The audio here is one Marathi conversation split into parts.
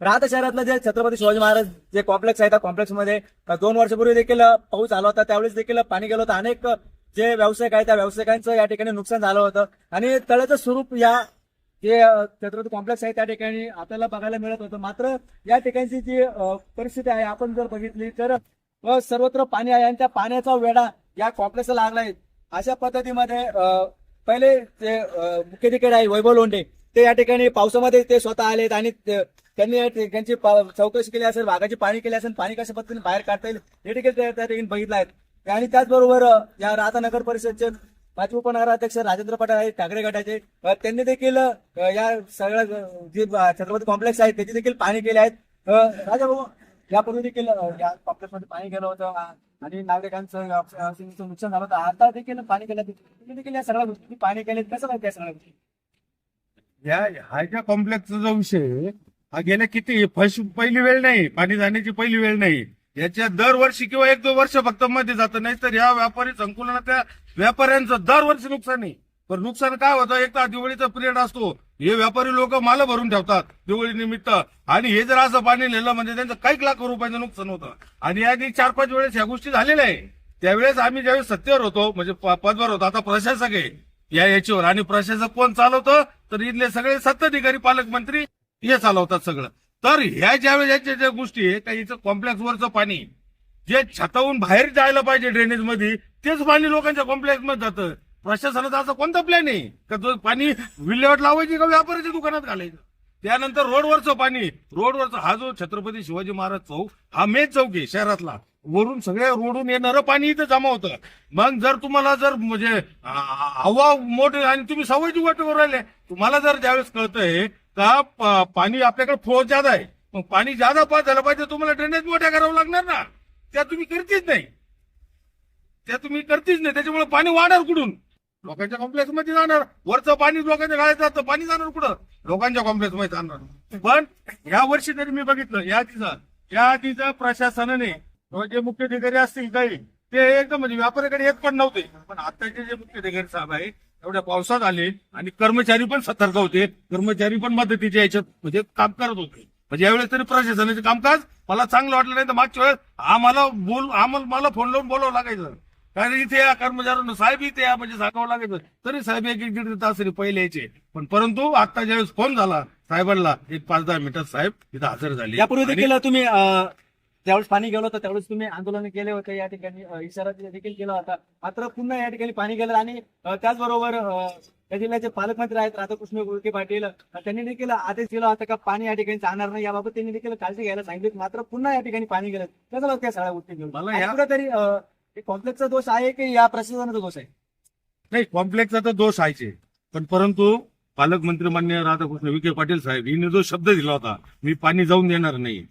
राहता शहरातलं जे छत्रपती शिवाजी महाराज जे कॉम्प्लेक्स आहे त्या कॉम्प्लेक्समध्ये दोन वर्षापूर्वी देखील पाऊस आला होता. त्यावेळेस देखील पाणी गेलं होतं. अनेक जे व्यावसायिक आहे त्या व्यावसायिकांचं या ठिकाणी नुकसान झालं होतं. आणि तळ्याचं स्वरूप या जे छत्रपती कॉम्प्लेक्स आहे त्या ठिकाणी आपल्याला बघायला मिळत होतं. मात्र या ठिकाणची जी परिस्थिती आहे आपण जर बघितली तर सर्वत्र पाणी आहे आणि त्या पाण्याचा वेढा या कॉम्प्लेक्सला लागला आहे. अशा पद्धतीमध्ये पहिले जे मुख्याधिकारी आहे वैभव लोंढे ते या ठिकाणी पावसामध्ये ते स्वतः आलेत आणि ते- त्यांनी या ठिकाणची चौकशी केली असेल भागाची पाणी केली असेल पाणी कशा पद्धतीने बाहेर काढता येईल हे देखील त्या ठिकाणी बघितलं आहे. आणि त्याचबरोबर या राहता नगर परिषदचे माजी उपनगराध्यक्ष राजेंद्र पटेल आहेत ठाकरे गटाचे. त्यांनी देखील या सगळ्या जे छत्रपती कॉम्प्लेक्स आहे त्याचे देखील पाणी केले आहेत. राजा भाऊ यापूर्वी देखील या कॉम्प्लेक्समध्ये पाणी गेलं होतं आणि नागरिकांचं नुकसान झालं होतं. आता देखील पाणी केलं तुम्ही देखील या सगळ्या गोष्टी पाणी केले कसं माहिती या सगळ्या गोष्टी? या हा ज्या कॉम्प्लेक्सचा जो विषय हा गेल्या किती? फर्स्ट पहिली वेळ नाही पाणी जाण्याची पहिली वेळ नाही. याच्या दरवर्षी किंवा एक दोन वर्ष फक्त मध्ये जातं नाही तर या व्यापारी संकुलनातल्या व्यापाऱ्यांचं दरवर्षी नुकसान आहे. पण नुकसान काय होतं? एक तर दिवाळीचा पिरियड असतो. हे व्यापारी लोक माल भरून ठेवतात दिवाळी निमित्त. आणि हे जर असं पाणी नेलं म्हणजे त्यांचं काही लाख रुपयाचं नुकसान होतं. आणि याआधी चार पाच वेळेस ह्या गोष्टी झालेल्या आहे. त्यावेळेस आम्ही ज्यावेळेस सत्तेवर होतो म्हणजे प- पदवर होतो आता प्रशासक आहे या याच्यावर. आणि प्रशासक कोण चालवतं? तर इथले सगळे सत्ताधिकारी पालकमंत्री हे चालवतात सगळं. तर ह्या ज्यावेळेस याच्या ज्या गोष्टी आहे त्या इथं कॉम्प्लेक्स वरचं पाणी जे छताहून बाहेर जायला पाहिजे ड्रेनेजमध्ये तेच पाणी लोकांच्या कॉम्प्लेक्समध्ये जातं. प्रशासनाचा असा कोणता प्लॅन आहे? का तो पाणी विल्हेवाट लावायची का व्यापाराच्या दुकानात घालायचं? त्यानंतर रोडवरचं पाणी रोडवरचा हा जो छत्रपती शिवाजी महाराज चौक हा मेन चौक आहे शहरातला. वरून सगळ्या रोडून येणारं पाणी इथं जमा होतं. मग जर तुम्हाला जर म्हणजे हवा मोठे आणि तुम्ही सवयची वाटेवर राहिले तुम्हाला जर ज्यावेळेस कळतंय का पाणी आपल्याकडे फ्लो जादा आहे. मग पाणी जादा पास झालं पाहिजे तुम्हाला ड्रेनेज मोठ्या करावं लागणार ना. त्या तुम्ही करतीच नाही. त्या तुम्ही करतीच नाही. त्याच्यामुळे पाणी वाढणार कुठून? लोकांच्या कॉम्प्लेक्समध्ये जाणार. वरचं पाणी लोकांच्या गाळ्यात जातं. पाणी जाणार कुठं? लोकांच्या कॉम्प्लेक्समध्ये जाणार. पण या वर्षी तरी मी बघितलं या आधीचं या आधीचं प्रशासनाने जे मुख्य अधिकारी असतील काही ते एकदम म्हणजे व्यापाऱ्याकडे येत पण नव्हते. पण आताचे जे मुख्य अधिकारी साहेब आहे एवढ्या पावसात आले आणि कर्मचारी पण सतर्क होते. कर्मचारी पण मदतीच्या याच्यात म्हणजे काम करत होते. म्हणजे यावेळेस तरी प्रशासनाचे कामकाज मला चांगलं वाटलं नाही तर मागच्या वेळेस आम्हाला बोल आम्हाला मला फोन लावून बोलावं लागायचं. कारण इथे या कर्मचाऱ्यांना साहेब इथे या म्हणजे सांगावं लागायचं. तरी साहेब एक एक दीड तास तरी पहिले यायचे. पण परंतु आता ज्यावेळेस फोन झाला साहेबांना एक पाच दहा मिनिटात साहेब इथं हजर झाले. यापूर्वी देखील तुम्ही त्यावेळेस पाणी गेलं होतं त्यावेळेस तुम्ही आंदोलन केले होते. या ठिकाणी इशारा देखील केला होता. मात्र पुन्हा या ठिकाणी पाणी गेलं आणि त्याचबरोबर या जिल्ह्याचे पालकमंत्री आहेत राधाकृष्ण विखे पाटील. त्यांनी देखील आदेश दिला होता का पाणी या ठिकाणी जाणार नाही याबाबत त्यांनी देखील काळजी घ्यायला सांगितली. मात्र पुन्हा या ठिकाणी पाणी गेलं. कसं बघ त्या सगळ्या गोष्टी घेऊन? मला हे कॉम्प्लेक्सचा दोष आहे की या प्रशासनाचा दोष आहे? नाही कॉम्प्लेक्सचा तर दोष आहेच पण परंतु पालकमंत्री मान्य राधाकृष्ण विखे पाटील साहेब यांनी जो शब्द दिला होता मी पाणी जाऊन देणार नाही.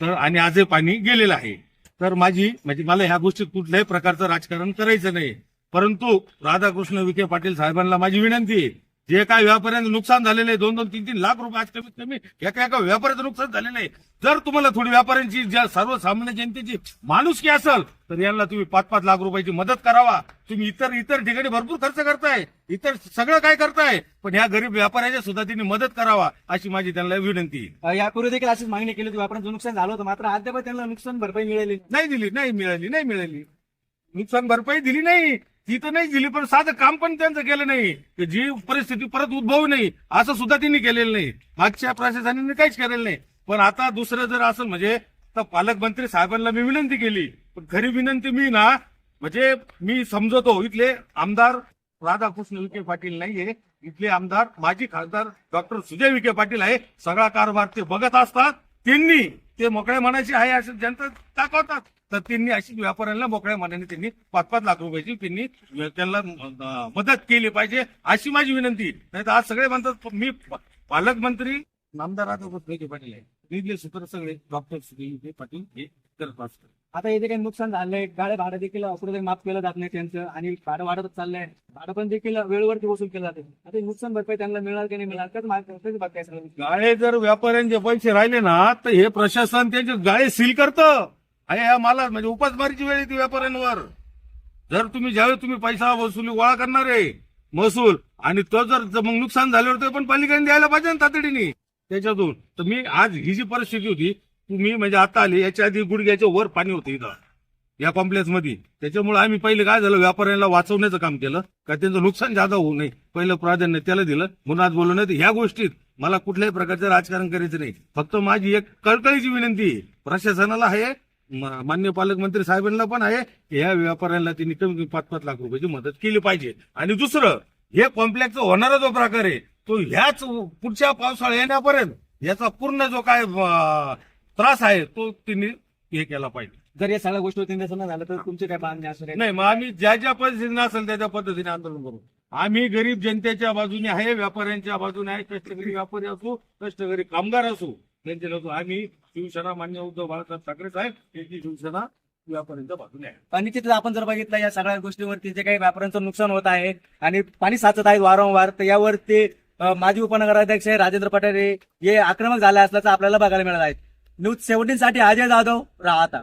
तर आणि आजही पाणी गेलेलं आहे. तर माझी म्हणजे मला ह्या गोष्टीत कुठल्याही प्रकारचं राजकारण करायचं नाही. परंतु राधाकृष्ण विखे पाटील साहेबांना माझी विनंती आहे. जे काय व्यापाऱ्यांचं नुकसान झालेलं आहे दोन दोन तीन तीन लाख रुपये आज कमीत कमी एका एका व्यापाऱ्याचं नुकसान झालेलं आहे. जर तुम्हाला थोडी व्यापाऱ्यांची ज्या सर्वसामान्य जनतेची माणुसकी असेल तर यांना तुम्ही पाच पाच लाख रुपयाची मदत करावा. तुम्ही इतर इतर ठिकाणी भरपूर खर्च करताय. इतर सगळं काय करताय पण ह्या गरीब व्यापाऱ्याच्या सुद्धा त्यांनी मदत करावा अशी माझी त्यांना विनंती यापूर्वी देखील अशीच मागणी केली होती व्यापाऱ्यांचं नुकसान झालं होतं मात्र अद्याप त्यांना नुकसान भरपाई मिळाली. नाही दिली नाही मिळाली नाही मिळाली. नुकसान भरपाई दिली नाही. ती तर नाही दिली पण साधं काम पण त्यांचं केलं नाही. जी परिस्थिती परत उद्भवू नाही असं सुद्धा त्यांनी केलेलं नाही. मागच्या प्रशासनाने काहीच केलेलं नाही. पण आता दुसरं जर असेल म्हणजे तर पालकमंत्री साहेबांना मी विनंती केली पण खरी विनंती मी ना म्हणजे मी समजतो इथले आमदार राधाकृष्ण विखे पाटील नाहीये. इथले आमदार माजी खासदार डॉक्टर सुजय विखे पाटील आहे. सगळा कारभार ते बघत असतात. त्यांनी ते मोकळ्या मनाची आहे असं जनता दाखवतात. तर त्यांनी अशी व्यापाऱ्यांना मोकळ्या मनाने त्यांनी पाच पाच लाख रुपयाची त्यांनी त्यांना मदत केली पाहिजे अशी माझी विनंती नाही तर आज सगळे म्हणतात मी पालकमंत्री नामदार राधाकृष्ण पाटील आहे. इथले सूत्र सगळे डॉक्टर विखे पाटील हे करत असतात. आता इथे काही नुकसान झालंय गाड्या भाडं देखील कुठेतरी माफ केलं जात नाही त्यांचं आणि भाडं वाढतच चाललंय. भाडं पण देखील वेळेवरती वसूल केलं जाते. आता नुकसान भरपाई त्यांना मिळणार की नाही मिळणार? गाळे जर व्यापाऱ्यांचे पैसे राहिले ना तर हे प्रशासन त्यांचे गाळे सील करतं. आणि ह्या मला म्हणजे उपासमारीची वेळ येते व्यापाऱ्यांवर. जर तुम्ही ज्यावेळी तुम्ही पैसा वसुली गोळा करणार आहे महसूल आणि तो जर मग नुकसान झाल्यावर ते पण पालिकेने द्यायला पाहिजे ना तातडीने. त्याच्यातून तर मी आज ही जी परिस्थिती होती तुम्ही म्हणजे आता आली याच्या आधी गुडघ्याच्या वर पाणी होतं इथं या कॉम्प्लेक्समध्ये त्याच्यामुळे आम्ही पहिले काय झालं व्यापाऱ्यांना वाचवण्याचं काम केलं का त्यांचं नुकसान जादा होऊ नये पहिलं प्राधान्य त्याला दिलं. म्हणून आज बोलू नाही ह्या गोष्टीत मला कुठल्याही प्रकारचं राजकारण करायचं नाही. फक्त माझी एक कळकळीची विनंती आहे प्रशासनाला आहे मान्य पालकमंत्री साहेबांना पण आहे की ह्या व्यापाऱ्यांना त्यांनी कमी कमी पाच पाच लाख रुपयाची मदत केली पाहिजे. आणि दुसरं हे कॉम्प्लेक्स होणारा जो प्रकार आहे तो ह्याच पुढच्या पावसाळा येण्यापर्यंत याचा पूर्ण जो काय त्रास आहे तो त्यांनी हे केला पाहिजे. जर या सगळ्या गोष्टी निरसन झालं तर तुमची काय मागणी असू नये नाही मग आम्ही ज्या ज्या पद्धतीने असेल त्या त्या पद्धतीने आंदोलन करू. आम्ही गरीब जनतेच्या बाजूने आहे व्यापाऱ्यांच्या बाजूने आहे कष्टकरी व्यापारी असो कष्टकरी कामगार असो त्यांच्या असो आम्ही शिवसेना मान्य उद्धव बाळासाहेब ठाकरे साहेब यांची शिवसेना व्यापाऱ्यांच्या बाजूने आहे. आणि तिथे आपण जर बघितलं या सगळ्या गोष्टीवरती जे काही व्यापाऱ्यांचं नुकसान होत आहे आणि पाणी साचत आहे वारंवार तर यावरती ते माजी उपनगराध्यक्ष राजेंद्र पटेल हे आक्रमक झाले असल्याचं आपल्याला बघायला मिळत आहे. न्यूज सेव्हन्टीन साठी अजय जाधव राहता.